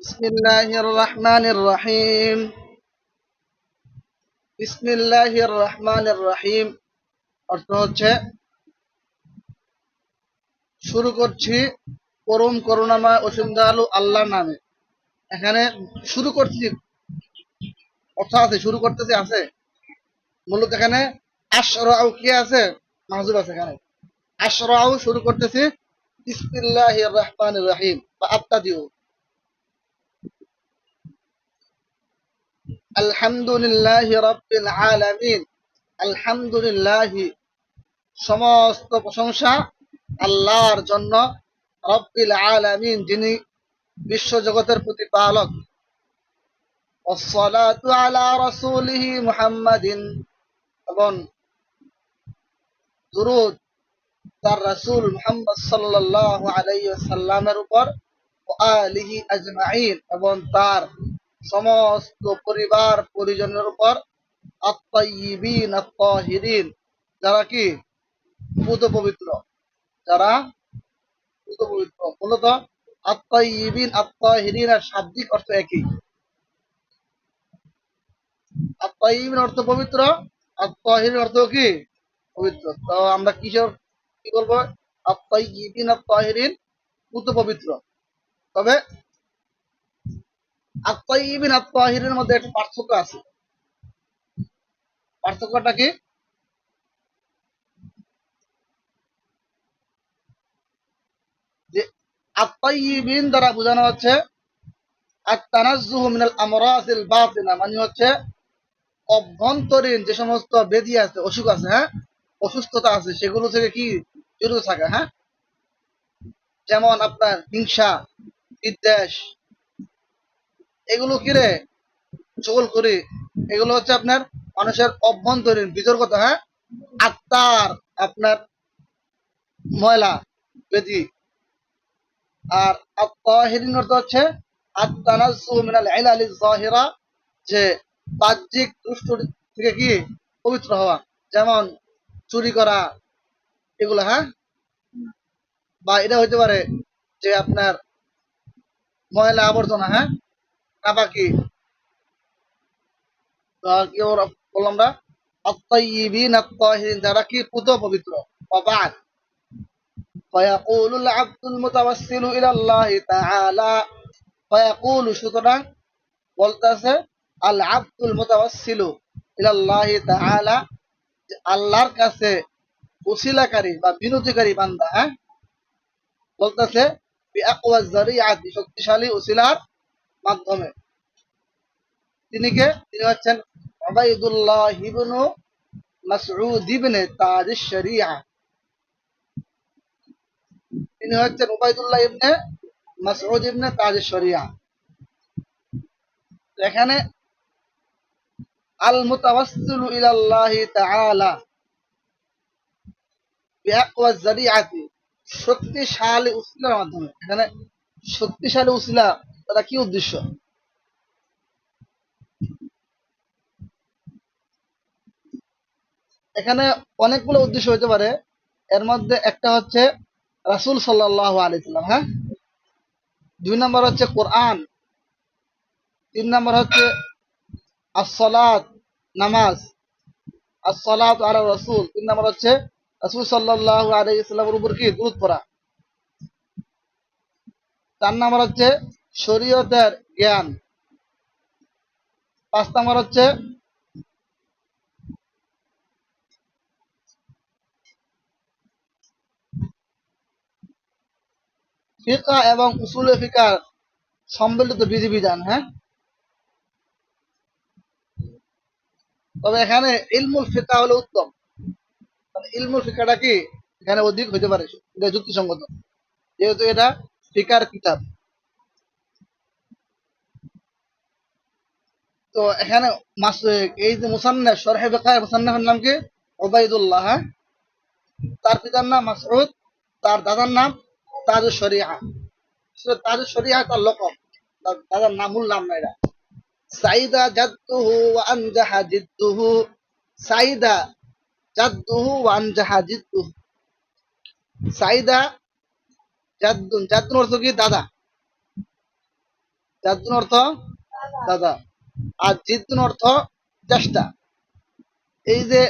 بسم الله الرحمن الرحيم بسم الله الرحمن الرحيم অর্থ হচ্ছে শুরু করছি পরম করুণাময় অসীম দয়ালু আল্লাহর নামে এখানে শুরু করছি অর্থ আছে শুরু করতেছি আছে মূলত এখানে আশরাউ কি আছে মাহজুব আছে এখানে আশরাউ শুরু করতেছি বিসমিল্লাহির রহমানির রহিম বা আত্তাদিউ আলহামদুলিল্লাহ রব্বিল আলামিন আলহামদুলিল্লাহ সমস্ত প্রশংসা আল্লাহর জন্য রব্বিল আলামিন যিনি বিশ্ব জগতের প্রতিপালক والصلاة على رسوله محمد এবং দুরুদ তার রাসূল মুহাম্মদ সাল্লাল্লাহু আলাইহি ওয়াসাল্লামের উপর ও আলিহি আজমাইন এবং তার সমস্ত পরিবার পরিজনের উপর আত্মাইবিন যারা কি? পুত পবিত্র যারা পুত পবিত্র মূলত আত্মাইবিন আত্তাহিরিন আর শাব্দিক অর্থ একই। আত্মাইবিন অর্থ পবিত্র আত্তাহিরিন অর্থ কি? পবিত্র। তো আমরা কিসের, কি বলব? আত্মাইবিন আত্তাহিরিন পুত পবিত্র তবে আত্মাইবিন আত্তাহিরের মধ্যে একটা পার্থক্য আছে। পার্থক্যটা কি? যে আত্মাইবিন দ্বারা বোঝানো হচ্ছে মিনাল আমরাজিল বাতিনা মানে হচ্ছে অভ্যন্তরীণ যে সমস্ত বেদি আছে, অসুখ আছে হ্যাঁ? অসুস্থতা আছে, সেগুলো থেকে কি বিরত থাকা হ্যাঁ? যেমন আপনার হিংসা, বিদ্বেষ এগুলো কিরে চগল করি। এগুলো হচ্ছে আপনার মানুষের অভ্যন্তরীণ বিতর্কত হ্যাঁ? আত্মার আপনার ময়লা, বেদি। আর আত্মাহিরিন অর্থ হচ্ছে আত্মানাজু যে বাহ্যিক দুষ্ট থেকে কি? পবিত্র হওয়া। যেমন চুরি করা, এগুলো হ্যাঁ? বা এটা হইতে পারে যে আপনার ময়লা আবর্জনা হ্যাঁ? নাপাকি কি ওরা বললাম আমরা আত্তাইবিন আত্তাহিরিন যারা কি পুত পবিত্র وبعد فيقول العبد المتوسل إلى الله تعالى فيقول সুতরাং বলতেছে আল আব্দুল মুতাওয়াসসিলু ইলাল্লাহ তাআলা যে আল্লাহর কাছে উসিলাকারী বা বিনতিকারী বান্দা হ্যাঁ বলতেছে বিআকওয়া যারিআতি শক্তিশালী উসিলার মাধ্যমে। তিনি কে তিনি হচ্ছেন উবাইদুল্লাহ ইবনু মাসউদ ইবনে তিনি হচ্ছেন ইবনে মাসউদ ইবনে এখানে আল মুতাওয়াসসিলু ইলাল্লাহি তাআলা বিআকওয়া শক্তিশালী উসিলার মাধ্যমে। এখানে শক্তিশালী উসিলা তারা কি উদ্দেশ্য? এখানে অনেকগুলো উদ্দেশ্য হতে পারে। এর মধ্যে একটা হচ্ছে রাসূল সাল্লাল্লাহু আলাইহি সাল্লাম হ্যাঁ? দুই নম্বর হচ্ছে কোরআন। তিন নম্বর হচ্ছে আসসালাত, নামাজ। আসসালাত আলা রাসূল। তিন নম্বর হচ্ছে রাসূল সাল্লাল্লাহু আলাইহি উপর কি? দুরূদ পড়া চার নম্বর হচ্ছে শরীয়তের জ্ঞান। পাঁচ নম্বর হচ্ছে, ফিকা এবং উসুলে ফিকার সম্মিলিত বিধিবিধান হ্যাঁ? তবে এখানে ইলমুল ফিকা হলো উত্তম। ইলমুল ফিকাটা কি? এখানে অধিক হইতে পারে যুক্তিসঙ্গত। যেহেতু এটা ফিকার কিতাব। তো এখানে এই যে মুসান্নাফ শরহে মুসান্নাফের নাম কি? ওবাইদুল্লাহ হ্যাঁ? তার পিতার নাম মাসউদ, তার দাদার নাম তাজ শরিয়া। তাজ শরিয়া তার তার দাদার না এটা সাইদা জাদ্দুহু জিদ্দুহু, সাইদা জাদ্দুহু জিদ্দুহু। সাইদা জাদ্দুন জাদ্দুন অর্থ কি? দাদা। জাদ্দুন অর্থ দাদা। আর জিদ্দুন অর্থ চেষ্টা এই যে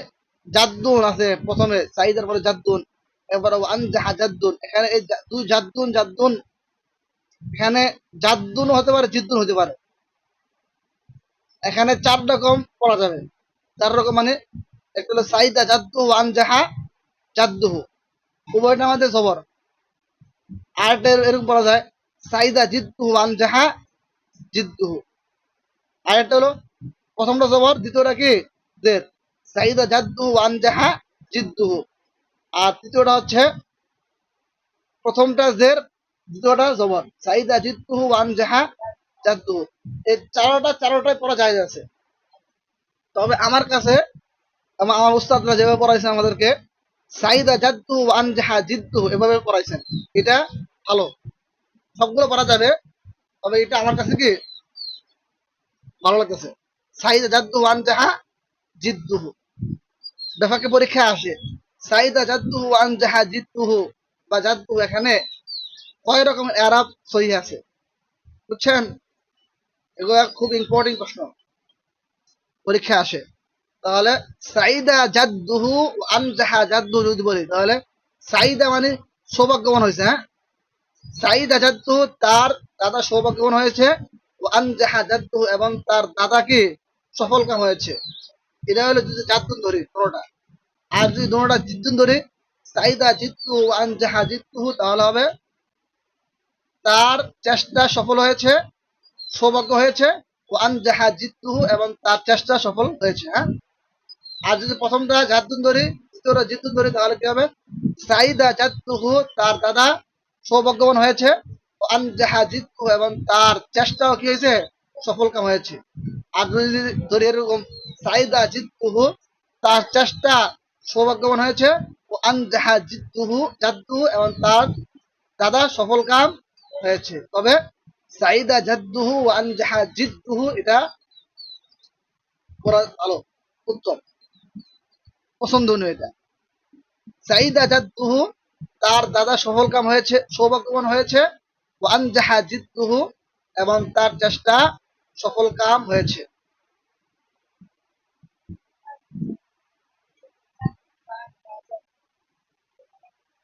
জাদ্দুন আছে প্রথমে সাইদার পরে জাদ্দুন এবার আনজাহা জাদ্দুন, এখানে এই দুই জাদ্দুন জাদ্দুন, এখানে জাদ্দুন হতে পারে, জিদ্দুন হতে পারে। এখানে চার রকম পড়া যাবে। চার রকম মানে একটা হলো সাইদা জাদ্দু আনজাহা জাদ্দুহু। উভয়টা আমাদের জবর আরেকটা এর- এরকম পড়া যায় সাইদা জিদ্দুহু আনজাহা জিদ্দুহু। আরেকটা হলো, প্রথমটা জবর, দ্বিতীয়টা কি? জের সাইদা জাদ্দুহু আনজাহা জিদ্দুহু আর তৃতীয়টা হচ্ছে, প্রথমটা জের, দ্বিতীয়টা জবর। সাইদা জিদ্দুহু আনজাহা জাদ্দুহু এই চারোটা চারোটাই পড়া যায় আছে। তবে আমার কাছে, আমার উস্তাদরা যেভাবে পড়াইছেন আমাদেরকে, সাইদা জাদ্দু আনজাহা জিদ্দু এভাবে পড়াইছেন। এটা ভালো। সবগুলো পড়া যাবে। তবে এটা আমার কাছে কি? লাগতেছে। সাইদা জাদ্দু আনজাহা জিদ্দুহু। ব্যাপারকে পরীক্ষায় আসে। সাইদা জাদ্দুহু আনজাহা জিদ্দুহু। বা জাদ্দু এখানে কয় রকমের আরব সহি আছে? বুঝছেন? এগুলো খুব ইম্পর্টেন্ট প্রশ্ন। পরীক্ষা আসে। তাহলে সাইদা জাদ্দুহু আনজাহা জাদ্দু যদি বলি, তাহলে সাইদা মানে সৌভাগ্যবান হয়েছে হ্যাঁ? সাইদা জাদ্দু তার দাদা সৌভাগ্যবান হয়েছে আনজাহা জাদ্দু এবং তার দাদা কি সফল কাম হয়েছে। এটা হলো যদি জাদ্দুন ধরি কোনোটা আর যদি দুটোটা জিদ্দুন ধরি, সাইদা ও আনজাহা জিদ্দুহু তাহলে হবে তার চেষ্টা সফল হয়েছে, সৌভাগ্য হয়েছে ও আনজাহা জিদ্দুহু এবং তার চেষ্টা সফল হয়েছে হ্যাঁ? আর যদি প্রথমটা জাদ্দুন ধরি, দ্বিতীয়টা জিদ্দুন ধরি, তাহলে কি হবে? সাইদা জাদ্দুহু তার দাদা সৌভাগ্যবান হয়েছে। ও আনজাহা জিদ্দুহু এবং তার চেষ্টাও কি হয়েছে? সফল কাম হয়েছে। আর যদি ধরি এরকম সাইদা জিদ্দুহু তার চেষ্টা সৌভাগ্যবান হয়েছে ও আনজাহা জিদ্দুহু জাদ্দুহু এবং তার দাদা সফল কাম হয়েছে। তবে সাইদা ও আনজাহা এটা ভালো উত্তম পছন্দনীয় এটা। সাইদা জাদ্দুহু তার দাদা সফল কাম হয়েছে, সৌভাগ্যবান হয়েছে ও আনজাহা জিদ্দুহু এবং তার চেষ্টা সফল কাম হয়েছে।